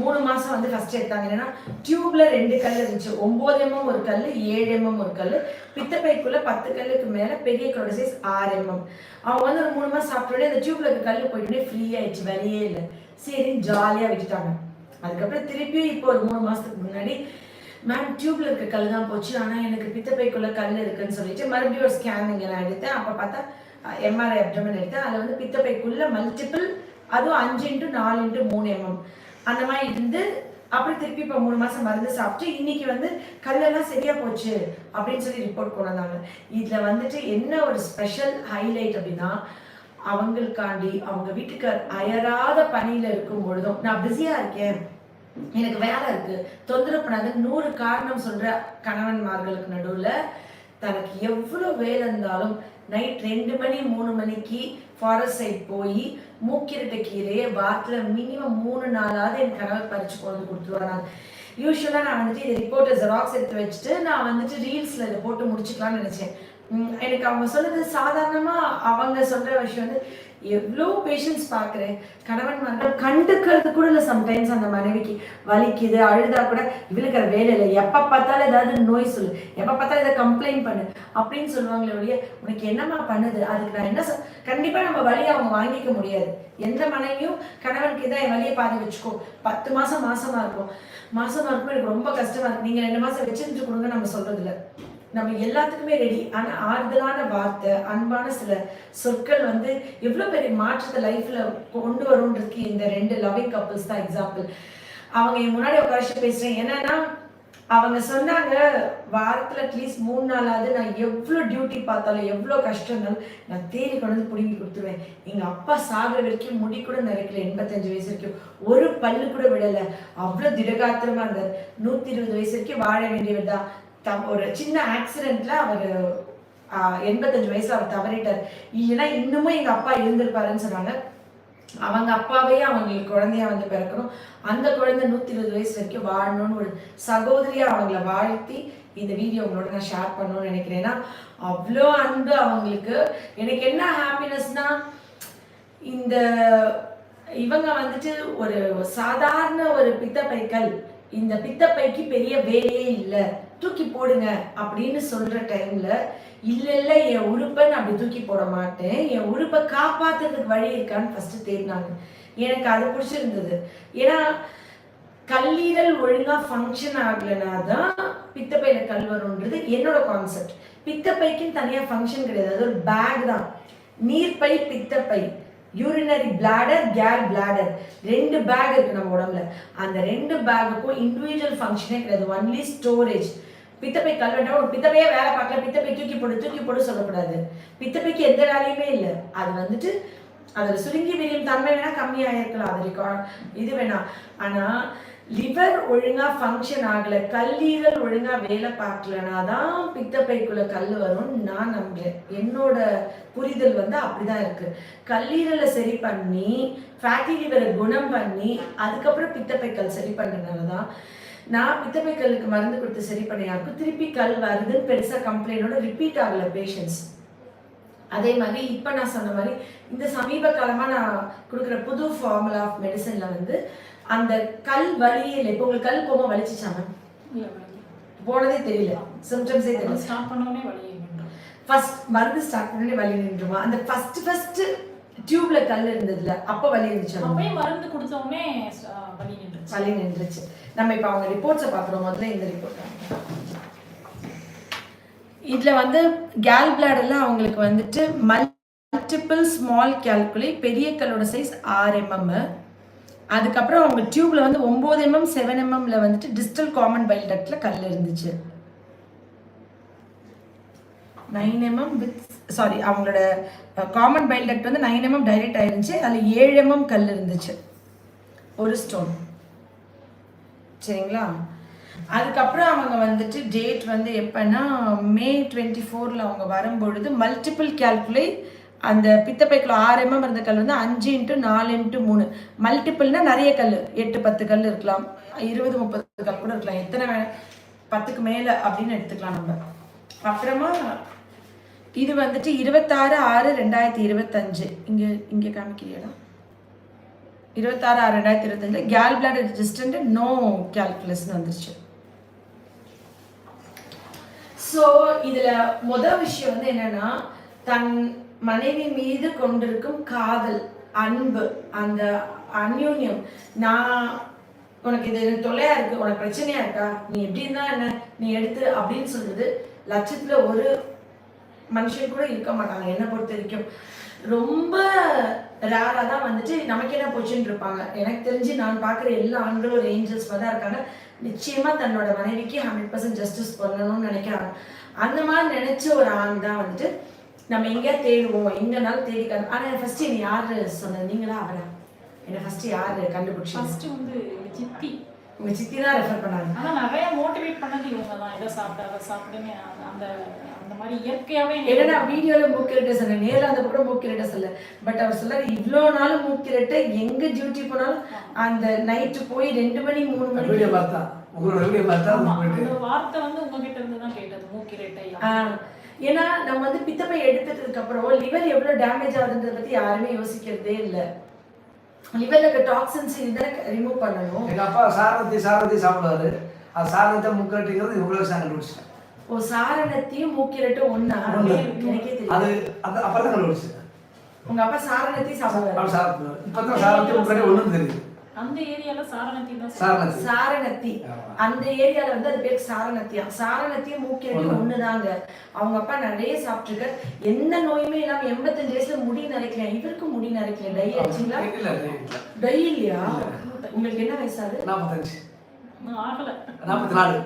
மூணு மாசம் வந்து ஃபர்ஸ்ட் எடுத்தாங்க. என்னன்னா டியூப்ல ரெண்டு கல் இருந்துச்சு. ஒன்பது எம்எம் ஒரு கல் ஏழு எம்எம் ஒரு கல். பித்தப்பைக்குள்ள பத்து கல்லுக்கு மேல பெரிய கல்லோட சைஸ் ஆறு எம்எம் அவங்க வந்து ஒரு மூணு மாசம் சாப்பிட்டோடனே அந்த டியூப்ல இருக்க கல் போயிட்டு ஃப்ரீ ஆயிடுச்சு. வழியே இல்லை. சரின்னு ஜாலியா விட்டுட்டாங்க. அதுக்கப்புறம் திருப்பியும் இப்போ ஒரு மூணு மாசத்துக்கு முன்னாடி மேம் டியூப்ல இருக்க கல் தான் போச்சு. ஆனா எனக்கு பித்தப்பைக்குள்ள கல் இருக்குன்னு சொல்லிட்டு மறுபடியும் ஒரு ஸ்கேனிங் நான் எடுத்தேன். அப்ப பார்த்தா எம்ஆர்ஐ அப்டமன் எடுத்தேன். அதுல வந்து பித்தப்பைக்குள்ள மல்டிபிள் அதுவும் அஞ்சு இன்ட்டு நாலு இன்ட்டு மூணு எம்எம் அந்த மாதிரி இருந்து அப்புறம் திருப்பி இப்போ மூணு மாதம் மருந்து சாப்பிட்டு இன்னைக்கு வந்து கல்லெல்லாம் சரியா போச்சு அப்படின்னு சொல்லி ரிப்போர்ட் கொண்டு வந்தாங்க இதில் வந்துட்டு என்ன ஒரு ஸ்பெஷல் ஹைலைட் அப்படின்னா அவங்களுக்காண்டி அவங்க வீட்டுக்கார் அயராத பணியில் இருக்கும் பொழுதும் நான் பிஸியாக இருக்கேன் எனக்கு வேலை இருக்கு தொந்தரவு பண்ணாத நூறு காரணம் சொல்கிற கணவன்மார்களுக்கு நடுவில் தனக்கு எவ்வளோ வேலை இருந்தாலும் நைட் ரெண்டு மணி மூணு மணிக்கு ஃபாரஸ்ட் சைட் போய் மூக்கிரட்டை கீரையை வாரத்தில் மினிமம் மூணு நாளாவது என் கணவர் பறிச்சு கொண்டு வந்து கொடுத்துருவாங்க யூஸ்வலாக நான் வந்துட்டு இதை ரிப்போர்ட்டை ஜெராக்ஸ் எடுத்து வச்சுட்டு நான் வந்துட்டு ரீல்ஸில் இதை போட்டு முடிச்சுக்கலாம்னு நினச்சேன். எனக்கு அவங்க சொன்னது சாதாரணமாக அவங்க சொல்கிற விஷயம் வந்து எவ்வளோ பேஷன்ஸ் பார்க்குறேன். கணவன் கணவன்மார்கள் கண்டுக்கிறது கூட இல்லை சம்டைம்ஸ் அந்த மனைவிக்கு. வலிக்குது அழுதா கூட இவளுக்கு வேலை இல்லை. எப்போ பார்த்தாலும் ஏதாவது நோய் சொல்லு. எப்போ பார்த்தாலும் இதை கம்ப்ளைண்ட் பண்ணு. அப்படின்னு சொல்லுவாங்களே ஒழிய உனக்கு என்னம்மா பண்ணுது? அதுக்கு நான் என்ன சொல் கண்டிப்பாக நம்ம வழியை அவங்க வாங்கிக்க முடியாது. எந்த மனைவியும் கணவனுக்கு இதான் என் வழியை பாதி வச்சுக்கோ பத்து மாதம் மாசமா இருக்கும். மாசமா இருக்கும் எனக்கு ரொம்ப கஷ்டமா இருக்கு. நீங்கள் ரெண்டு மாதம் வச்சிருந்து கொடுங்க நம்ம சொல்றதில்ல. நம்ம எல்லாத்துக்குமே ரெடி ஆனா ஆறுதலான வார்த்தை அன்பான சில சொற்கள் வந்து எவ்வளவு பெரிய மாற்றத்தை லைஃப்ல கொண்டு வரும்ன்றதுக்கு இந்த ரெண்டு லவ்விங் கப்புள்ஸ் தான் எக்ஸாம்பிள் அவங்க என் முன்னாடி உட்காந்து பேசுறேன். என்னன்னா அவங்க சொன்னாங்க வாரத்துல அட்லீஸ்ட் மூணு நாளாவது நான் எவ்வளோ டியூட்டி பார்த்தாலும் எவ்வளோ கஷ்டங்கள் நான் தேடி கொண்டு வந்து பிடுங்கி கொடுத்துருவேன். எங்க அப்பா சாகிற வரைக்கும் முடி கூட நிறைக்கல எண்பத்தஞ்சு வயசு வரைக்கும். ஒரு பல்லு கூட விடல. அவ்வளோ திடகாத்திரமா இருந்தார். நூத்தி இருபது வயசு வரைக்கும் வாழ வேண்டியவர் தான். தம் ஒரு சின்ன ஆக்சிடென்ட்ல அவர் எண்பத்தஞ்சு வயசுல அவர் தவறிட்டார். இல்லைன்னா இன்னமும் எங்க அப்பா இருந்திருப்பாருன்னு சொன்னாங்க. அவங்க அப்பாவே அவங்களுக்கு குழந்தையா வந்து பிறக்கணும். அந்த குழந்தை நூத்தி இருபது வயசு வரைக்கும் வாழணும்னு ஒரு சகோதரியா அவங்கள வாழ்த்தி இந்த வீடியோ உங்களோட நான் ஷேர் பண்ணணும்னு நினைக்கிறேன். ஏன்னா அவ்வளோ அன்பு அவங்களுக்கு. எனக்கு என்ன ஹாப்பினஸ்னா இந்த இவங்க வந்துட்டு ஒரு சாதாரண ஒரு பித்தப்பைகள். இந்த பித்தப்பைக்கு பெரிய வேலையே இல்லை. தூக்கி போடுங்க அப்படின்னு சொல்ற டைம்ல இல்ல இல்ல என் உறுப்பை நான் அப்படி தூக்கி போட மாட்டேன். என் உறுப்பை காப்பாத்துறதுக்கு வழி இருக்கான்னு ஃபர்ஸ்ட் தேடினாங்க. எனக்கு அது பிடிச்சிருந்தது. ஏன்னா கல்லீரல் ஒழுங்கா ஃபங்க்ஷன் ஆகலைனா தான் பித்தப்பையில கல் வரும்ன்றது என்னோட கான்செப்ட் பித்தப்பைக்குன்னு தனியா ஃபங்க்ஷன் கிடையாது. அது ஒரு பேக் தான். நீர்ப்பை பித்தப்பை. யூரினரி பிளாடர் கேல் பிளாடர் ரெண்டு பேக் இருக்கு நம்ம உடம்புல. அந்த ரெண்டு பேக்குக்கும் இண்டிவிஜுவல் ஃபங்க்ஷனே கிடையாது. ஒன்லி ஸ்டோரேஜ் பித்தப்பை கல்வெட்டா ஒரு பித்தப்பையே வேலை பார்க்கல. பித்தப்பை தூக்கி போடு தூக்கி போடு சொல்லக்கூடாது. பித்தப்பைக்கு எந்த வேலையுமே இல்லை. அது வந்துட்டு அதில் சுருங்கி விரியும் தன்மை வேணால் கம்மியாக இருக்கலாம் அது ரெக்கார்ட் இது வேணாம் ஆனால் லிவர் ஒழுங்கா ஃபங்க்ஷன் ஆகலை கல்லீரல் ஒழுங்கா வேலை பார்க்கலனா தான் பித்தப்பைக்குள்ள கல் வரும்னு நான் நம்புகிறேன் என்னோட புரிதல் வந்து அப்படிதான் இருக்கு. கல்லீரலை சரி பண்ணி ஃபேட்டி லிவரை குணம் பண்ணி அதுக்கப்புறம் பித்தப்பை கல் சரி பண்ணுறதுனால தான் நான் பித்தப்பை கல்லுக்கு மருந்து கொடுத்து சரி பண்ண யாருக்கும் திருப்பி கல் வருதுன்னு பெருசா கம்ப்ளைண்டோட ரிப்பீட் ஆகல பேஷண்ட்ஸ் அதே மாதிரி இப்போ நான் சொன்ன மாதிரி இந்த சமீப காலமா நான் கொடுக்குற புது ஃபார்முலா ஆஃப் மெடிசன்ல வந்து அந்த கல் வலியில் இப்போ உங்களுக்கு கல் போக வலிச்சிச்சாங்க இல்ல வலி போனதே தெரியல. சிம்டம்ஸே தெரியல. ஸ்டார்ட் பண்ணோடனே வலி. ஃபர்ஸ்ட் மருந்து ஸ்டார்ட் பண்ணி வலி நின்றுமா? அந்த ஃபர்ஸ்ட் ஃபர்ஸ்ட் டியூப்ல கல் இருந்ததுல அப்போ வலி இருந்துச்சு. அப்பயே மருந்து கொடுத்த உடனே ஆ, வலி நின்றுச்சு. வலி நின்றுச்சு. நம்ம இப்போ அவங்க ரிப்போர்ட்ஸை பார்க்குறோம். முதல்ல இந்த ரிப்போர்ட் இதில் வந்து கேல் பிளாடர்ல அவங்களுக்கு வந்துட்டு மல்டிபிள் ஸ்மால் கேல்குலி பெரிய கல்லோட சைஸ் ஆறு எம்எம் அதுக்கப்புறம் அவங்க டியூப்ல வந்து ஒம்பது எம்எம் செவன் எம்எம்ல வந்துட்டு டிஸ்டல் காமன் பைல் டக்ட்ல கல் இருந்துச்சு. நைன் எம்எம் வித் சாரி அவங்களோட காமன் பைல் டக்ட் வந்து நைன் எம்எம் டைரக்ட் ஆயிருந்துச்சு. அதில் ஏழு எம்எம் கல் இருந்துச்சு. ஒரு ஸ்டோன் சரிங்களா? அதுக்கப்புறம் அவங்க வந்துட்டு டேட் வந்து எப்போன்னா மே டுவெண்ட்டி ஃபோரில் அவங்க வரும்பொழுது மல்டிபிள் கேல்குலே அந்த பித்தப்பைக்குள்ள ஆறு எம்எம் இருந்த கல் வந்து அஞ்சு இன்ட்டு நாலு இன்ட்டு மூணு. மல்டிபிள்னா நிறைய கல். எட்டு பத்து கல் இருக்கலாம். இருபது முப்பது கல் கூட இருக்கலாம். எத்தனை பத்துக்கு மேலே அப்படின்னு எடுத்துக்கலாம் நம்ம. அப்புறமா இது வந்துட்டு இருபத்தாறு ஆறு ரெண்டாயிரத்தி இருபத்தஞ்சு. இங்கே இங்கே காமிக்கிறியாடா இருபத்தாறு ஆறு ரெண்டாயிரத்தி இருபத்தஞ்சு கேல் பிளாடர் ரெஜிஸ்டன்ட் நோ கேல்குலஸ்னு வந்துருச்சு. ஸோ இதில் முதல் விஷயம் வந்து என்னன்னா தன் மனைவி மீது கொண்டிருக்கும் காதல் அன்பு அந்த அந்யோன்யம். நான் உனக்கு இது எனக்கு தொல்லையா இருக்கு உனக்கு பிரச்சனையா இருக்கா? நீ எப்படி இருந்தா என்ன? நீ எடுத்து அப்படின்னு சொல்றது லட்சத்துல ஒரு மனுஷன் கூட இருக்க மாட்டாங்க என்னை பொறுத்த வரைக்கும். ரொம்ப ரேராக தான் வந்துட்டு நமக்கு என்ன போச்சுன்னு இருப்பாங்க. எனக்கு தெரிஞ்சு நான் பார்க்குற எல்லா ஆண்களும் ஒரு ஏஞ்சல்ஸ் தான் இருக்காங்க. நிச்சயமாக தன்னோட மனைவிக்கு ஹண்ட்ரட் பர்சன்ட் ஜஸ்டிஸ் பண்ணணும்னு நினைக்கிறாங்க. அந்த மாதிரி நினைச்ச ஒரு ஆண் தான் வந்துட்டு நம்ம எங்கேயா தேடுவோம் எங்கனாலும் தேடி கண்டு ஆனால் ஃபர்ஸ்ட் நீ யார் சொன்னது? நீங்களா அவரா? என்னை ஃபர்ஸ்ட் யார் கண்டுபிடிச்சி ஃபர்ஸ்ட் வந்து சித்தி. உங்க சித்தி தான் ரெஃபர் பண்ணாங்க. ஆனா நிறைய மோட்டிவேட் பண்ணது இவங்க தான் இதை சாப்பிட்டு அதை சாப்பிடுன்னு அந்த அந்த மாதிரி இயற்கையாவே என்னன்னா வீடியோல மூக்கிரட்டை சொல்ல நேர்ல அந்த கூட மூக்கிரட்டை சொல்ல பட் அவர் சொல்ல இவ்வளோ நாள் மூக்கிரட்டை எங்க டியூட்டி போனாலும் அந்த நைட்டு போய் ரெண்டு மணி மூணு மணி வீடியோ பார்த்தா? உங்களோட வீடியோ பார்த்தா ஆமா, அது போயிட்டு அந்த வார்த்தை வந்து உங்ககிட்ட இருந்து தான் கேட்டது மூக்கிரட்டை ஏன்னா நம்ம வந்து பித்தப்பை எடுத்ததுக்கு அப்புறம் லிவர் எவ்வளவு டேமேஜ் ஆகுதுன்றத பத்தி யாருமே யோசிக்கிறதே இல்ல. லிவர்ல இருக்க டாக்ஸின்ஸ் இதுதான் ரிமூவ் பண்ணணும். எங்க அப்பா சாரதி சாரதி சாப்பிடுவாரு. அது சாரத்தை முக்கட்டிங்கிறது இவ்வளவு சார் கண்டுபிடிச்சேன் ஓ சாரணத்தையும் மூக்கிரட்டும் ஒண்ணா. எனக்கே அது தெரியும் அது அப்புறம் தான் கண்டுபிடிச்சேன் உங்க அப்பா சாரணத்தையும் சாப்பிடுவாரு. அவர் சாப்பிடுவார் இப்போ தான் சாரத்தி முக்கட்டி ஒன்றும் தெரியுது. அந்த ஏரியால சாரணத்தி தான் சாரணத்தி. அந்த ஏரியால வந்து அது பேர் சாரணத்தியா சாரணத்தியும் ஒண்ணு. ஒண்ணுதாங்க. அவங்க அப்பா நிறைய சாப்பிட்டுருக்காரு எந்த நோயுமே இல்லாம எண்பத்தஞ்சு வயசுல முடி நரைக்கல இவருக்கு முடி நரைக்கல டை இல்ல டை இல்லையா? உங்களுக்கு என்ன வயசாது நாற்பத்தஞ்சு ஆகல நாற்பத்தி நாலு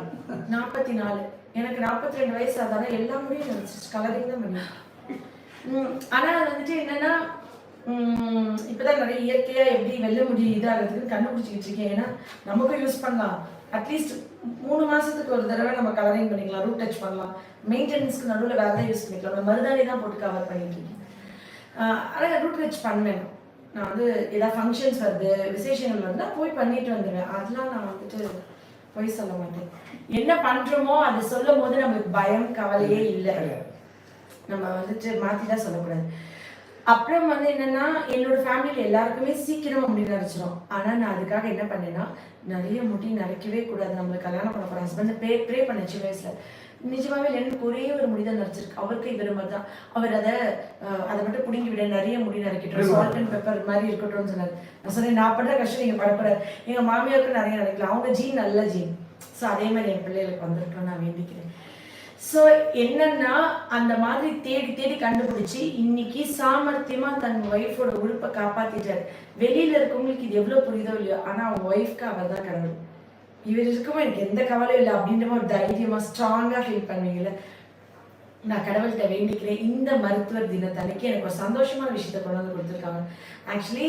நாற்பத்தி நாலு எனக்கு நாற்பத்தி ரெண்டு வயசு அதான எல்லா முடியும். கலரிங் தான் பண்ணி. ஆனா அது வந்துட்டு என்னன்னா இப்பதான் நிறைய இயற்கையா எப்படி வெள்ள முடி இதாகிறதுக்கு கண்டுபிடிச்சிக்கிட்டு இருக்கேன். ஏன்னா நமக்கும் யூஸ் பண்ணலாம். அட்லீஸ்ட் மூணு மாசத்துக்கு ஒரு தடவை நம்ம கலரிங் பண்ணிக்கலாம் ரூட் டச் பண்ணலாம். மெயின்டெனன்ஸ்க்கு நடுவில் வேற எதாவது யூஸ் பண்ணிக்கலாம். நம்ம மருதாணி தான் போட்டு கவர் பண்ணிட்டு இருக்கேன். ஆஹ் ஆனா ரூட் டச் பண்ணுவேன். நான் வந்து ஏதாவது ஃபங்க்ஷன்ஸ் வருது விசேஷங்கள் வருதா போய் பண்ணிட்டு வந்துடுவேன். அதெல்லாம் நான் வந்துட்டு போய் சொல்ல மாட்டேன். என்ன பண்றோமோ அதை சொல்லும் போது நம்மளுக்கு பயம் கவலையே இல்லை. நம்ம வந்துட்டு மாத்தி தான் சொல்லக்கூடாது. அப்புறம் வந்து என்னன்னா என்னோட ஃபேமிலியில எல்லாருக்குமே சீக்கிரமா முடி நரைச்சிரும். ஆனா நான் அதுக்காக என்ன பண்ணேன்னா நிறைய முடி நரைக்கவே கூடாது. நம்மளுக்கு கல்யாணம் பண்ண போகிற ஹஸ்பண்ட் ப்ரே ப்ரே பண்ண சின்ன நிஜமாவே எனக்கு ஒரே ஒரு முடி தான் நரைச்சிருக்கு. அவருக்கு இவர் மாதிரி தான் அவர் அதை அதை மட்டும் பிடுங்கி விட நிறைய முடி நரைக்கட்டும் சால்ட் அண்ட் பெப்பர் மாதிரி இருக்கட்டும்னு சொன்னார். நான் சொன்னேன் நான் பண்ற கஷ்டம் நீங்கள் படக்கூடாது எங்க மாமியாருக்கு நிறைய நினைக்கலாம் அவங்க ஜீன் நல்ல ஜீன் ஸோ அதே மாதிரி என் பிள்ளைகளுக்கு வந்துருக்கணும் நான் வேண்டிக்கிறேன். ஸோ என்னன்னா அந்த மாதிரி தேடி தேடி கண்டுபிடிச்சி இன்னைக்கு சாமர்த்தியமா தன் ஒய்ஃபோட உறுப்பை காப்பாத்திட்டாரு. வெளியில இருக்கவங்களுக்கு இது எவ்வளவு புரியுதோ இல்லையோ ஆனா அவங்க ஒய்ஃப்க்கு அவர் தான் கடவுள். இவர் இருக்கவும் எனக்கு எந்த கவலையும் இல்லை. அப்படின்ற மாதிரி ஒரு தைரியமா ஸ்ட்ராங்கா ஃபீல் பண்ணுவீங்கல்ல நான் கடவுள்கிட்ட வேண்டிக்கிறேன் இந்த மருத்துவர் தினத்தன்னைக்கு எனக்கு ஒரு சந்தோஷமான விஷயத்த கொண்டு வந்து கொடுத்துருக்காங்க. ஆக்சுவலி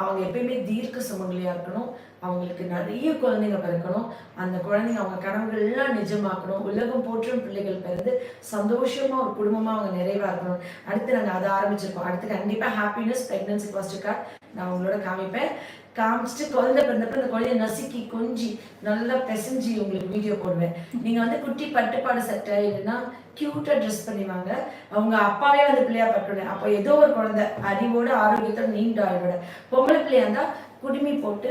அவங்க எப்பயுமே தீர்க்க சுமங்கலியாக இருக்கணும். அவங்களுக்கு நிறைய குழந்தைங்க பிறக்கணும். அந்த குழந்தைங்க அவங்க கனவுகள்லாம் நிஜமாக்கணும். உலகம் போற்றும் பிள்ளைகள் பிறந்து சந்தோஷமா ஒரு குடும்பமா அவங்க நிறைவா இருக்கணும். அடுத்து நாங்கள் அதை ஆரம்பிச்சிருக்கோம். அடுத்து கண்டிப்பா ஹாப்பினஸ் ப்ரெக்னன்சி ஃபர்ஸ்ட் கார்ட் நான் உங்களோட காமிப்பேன். காமிச்சிட்டு குழந்தை பிறந்தப்ப அந்த குழந்தைய நசுக்கி கொஞ்சி நல்லா பிசைஞ்சு உங்களுக்கு வீடியோ போடுவேன். நீங்க வந்து குட்டி பட்டுப்பாடு சட்டை இல்லைன்னா கியூட்டா ட்ரெஸ் பண்ணிவாங்க அவங்க அப்பாவே வந்து பிள்ளையா பட்டுனேன் அப்போ ஏதோ ஒரு குழந்தை அறிவோட ஆரோக்கியத்தோட நீண்ட ஆயுளோட. பொம்பளை பிள்ளையா இருந்தா குடுமி போட்டு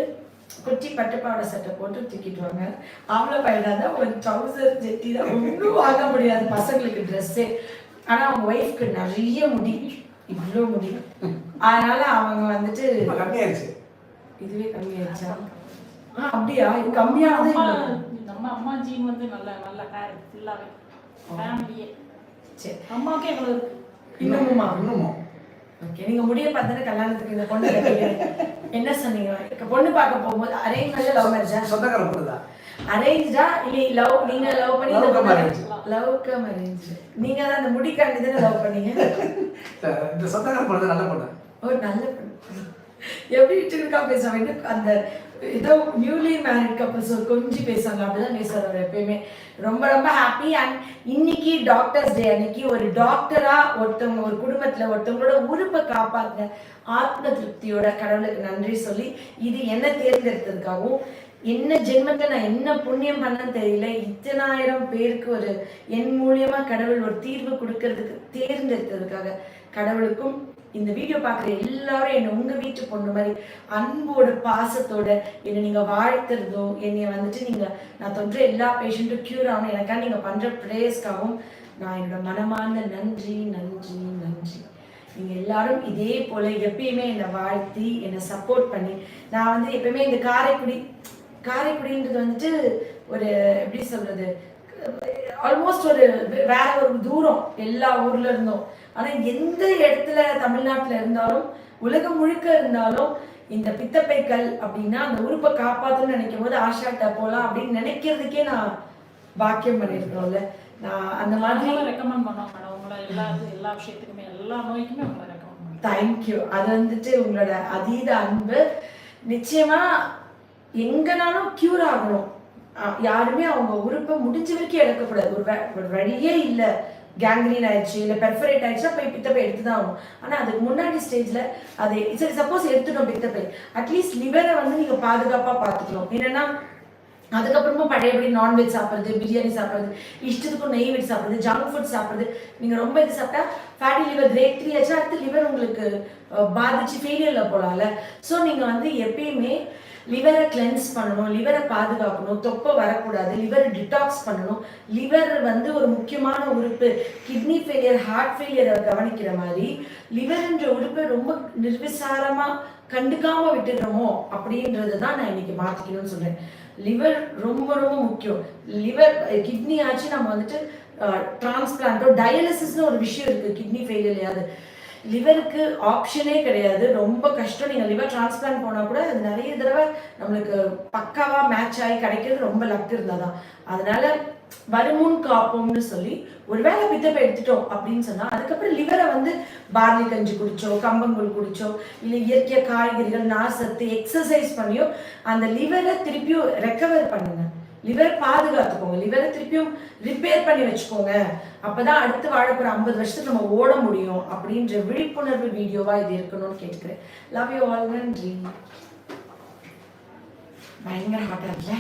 குட்டி பட்டுப்பாடை சட்டை போட்டு தூக்கிட்டு வாங்க. ஆம்பளை பையனா இருந்தா ஒரு ட்ரௌசர் ஜெட்டி தான். ஒன்றும் வாங்க முடியாது பசங்களுக்கு ட்ரெஸ்ஸு ஆனா அவங்க ஒய்ஃப்க்கு நிறைய முடி. இவ்வளோ முடி அதனால அவங்க வந்துட்டு கம்மியாயிருச்சு. இதுவே கம்மியாயிடுச்சா ஆ அப்படியா? இது கம்மியானது. நம்ம அம்மா ஜீன் வந்து நல்ல நல்ல ஹேர் ஃபுல்லாவே ஃபேமிலியே சரி அம்மாவுக்கே இருக்கு இன்னமுமா இன்னமும்? ஓகே நீங்க முடிய பார்த்தா கல்யாணத்துக்கு இந்த பொண்ணு. என்ன சொன்னீங்க? பொண்ணு பார்க்க போகும்போது அரேஞ்ச் மேரேஜ் லவ் மேரேஜா சொந்தக்கார பொண்ணுதான். அரேஞ்சா இல்ல லவ் நீங்க லவ் பண்ணி. லவ் கம் அரேஞ்ச் நீங்க தான் அந்த முடிக்காண்டி தானே லவ் பண்ணீங்க? இந்த சொந்தக்கார பொண்ணு நல்ல பொண்ணு ஒரு நல்ல பொண்ணு எப்படி இருக்கா பேசுவாங்க அந்த ஏதோ நியூலி மேரிட் கப்பல்ஸ் கொஞ்சம் பேசுவாங்க. அப்படிதான் பேசுவார் அவர் எப்பயுமே. ரொம்ப ரொம்ப ஹாப்பி அண்ட் இன்னைக்கு டாக்டர்ஸ் டே அன்னைக்கு ஒரு டாக்டரா ஒருத்தவங்க ஒரு குடும்பத்துல ஒருத்தவங்களோட உறுப்பை காப்பாத்தின ஆத்ம திருப்தியோட கடவுளுக்கு நன்றி சொல்லி இது என்ன தேர்ந்தெடுத்ததுக்காகவும் என்ன ஜென்மத்துல நான் என்ன புண்ணியம் பண்ணேன்னு தெரியல. இத்தனாயிரம் பேருக்கு ஒரு என் மூலியமா கடவுள் ஒரு தீர்வு கொடுக்கறதுக்கு தேர்ந்தெடுத்ததுக்காக கடவுளுக்கும் இந்த வீடியோ பார்க்குற எல்லாரும் என்னை உங்கள் வீட்டு பொண்ணு மாதிரி அன்போட பாசத்தோட என்னை நீங்கள் வாழ்த்துறதும் என்னை வந்துட்டு நீங்க நான் தொன்ற எல்லா பேஷண்ட்டும் க்யூர் ஆகணும். எனக்காக நீங்க பண்ற ப்ரேயர்ஸ்க்காகவும் நான் என்னோட மனமார்ந்த நன்றி நன்றி நன்றி. நீங்க எல்லாரும் இதே போல எப்பயுமே என்னை வாழ்த்தி என்னை சப்போர்ட் பண்ணி நான் வந்து எப்பயுமே இந்த காரைக்குடி காரைக்குடின்றது வந்துட்டு ஒரு எப்படி சொல்றது ஆல்மோஸ்ட் ஒரு வேற ஒரு தூரம் எல்லா ஊர்ல இருந்தும். ஆனா எந்த இடத்துல தமிழ்நாட்டுல இருந்தாலும் உலகம் முழுக்க இருந்தாலும் இந்த பித்தப்பைக்கல் அப்படின்னா அந்த உறுப்பை காப்பாத்தணும்னு நினைக்கும் போது ஆஷாட்டா போலாம் அப்படின்னு நினைக்கிறதுக்கே நான் பாக்கியம் பண்ணியிருக்கோம்ல நான் அந்த மாதிரி ரெக்கமெண்ட் பண்ணுவோம் மேடம் உங்களை எல்லா எல்லா விஷயத்துக்குமே எல்லா நோய்க்குமே உங்களை ரெக்கமெண்ட் தேங்க்யூ அது வந்துட்டு உங்களோட அதீத அன்பு. நிச்சயமா எங்கனாலும் கியூர் ஆகணும். யாருமே அவங்க உறுப்பை முடிஞ்ச வரைக்கும் எடுக்கக்கூடாது. ஒரு ஒரு வழியே இல்லை. கேங்க்ரீன் ஆயிடுச்சு இல்லை பெர்ஃபரேட் ஆயிடுச்சுன்னா போய் பித்தப்பை எடுத்து தான் ஆகும் ஆனால் அதுக்கு முன்னாடி ஸ்டேஜில் அது சரி சப்போஸ் எடுத்துட்டோம் பித்தப்பை. அட்லீஸ்ட் லிவரை வந்து நீங்கள் பாதுகாப்பாக பார்த்துக்கணும். என்னன்னா அதுக்கப்புறமா பழையபடி நான்வெஜ் சாப்பிட்றது பிரியாணி சாப்பிட்றது இஷ்டத்துக்கும் நெய் வெஜ் சாப்பிட்றது ஜங்க் ஃபுட் சாப்பிட்றது. நீங்கள் ரொம்ப இது சாப்பிட்டா ஃபேட்டி லிவர் கிரேட் த்ரீ ஆச்சு அடுத்து லிவர் உங்களுக்கு பாதிச்சு ஃபெயிலியரில் போகலாம்ல ஸோ நீங்கள் வந்து எப்பயுமே லிவரை கிளென்ஸ் பண்ணணும் லிவரை பாதுகாக்கணும் தொப்பை வரக்கூடாது லிவரை டிடாக்ஸ் பண்ணணும். லிவர் வந்து ஒரு முக்கியமான உறுப்பு. கிட்னி ஃபெயிலியர் ஹார்ட் ஃபெயிலியரை கவனிக்கிற மாதிரி லிவர்ன்ற உறுப்பை ரொம்ப நிர்விசாரமாக கண்டுக்காம விட்டுடுறோமோ அப்படின்றது தான் நான் இன்னைக்கு மாற்றிக்கணும்னு சொல்கிறேன் லிவர் ரொம்ப ரொம்ப முக்கியம். லிவர் கிட்னி ஆச்சு நம்ம வந்துட்டு டிரான்ஸ்பிளான்ட்டோ டயாலிசிஸ்னு ஒரு விஷயம் இருக்குது கிட்னி ஃபெயிலியர்லையாவது லிவருக்கு ஆப்ஷனே கிடையாது. ரொம்ப கஷ்டம். நீங்கள் லிவர் டிரான்ஸ்பிளான்ட் போனால் கூட அது நிறைய தடவை நம்மளுக்கு பக்காவாக மேட்ச் ஆகி கிடைக்கிறது ரொம்ப லக் இருந்தால் தான் அதனால வருமுன் காப்போம்னு சொல்லி ஒருவேளை பித்தப்பை எடுத்துட்டோம் அப்படின்னு சொன்னால் அதுக்கப்புறம் லிவரை வந்து பார்லி கஞ்சி குடிச்சோ கம்பங்கூழ் குடிச்சோ இல்லை இயற்கை காய்கறிகள் நார் சத்து எக்ஸசைஸ் பண்ணியோ அந்த லிவரை திருப்பியும் ரெக்கவர் பண்ணுங்க. லிவர் பாதுகாத்துக்கோங்க. லிவரை திருப்பியும் ரிப்பேர் பண்ணி வச்சுக்கோங்க. அப்பதான் அடுத்து வாழப்போற ஐம்பது வருஷத்துக்கு நம்ம ஓட முடியும் அப்படின்ற விழிப்புணர்வு வீடியோவா இது இருக்கணும்னு கேட்டுக்கிறேன். லவ் யூ ஆல் நன்றி. பயங்கர ஹாட்டா இல்லை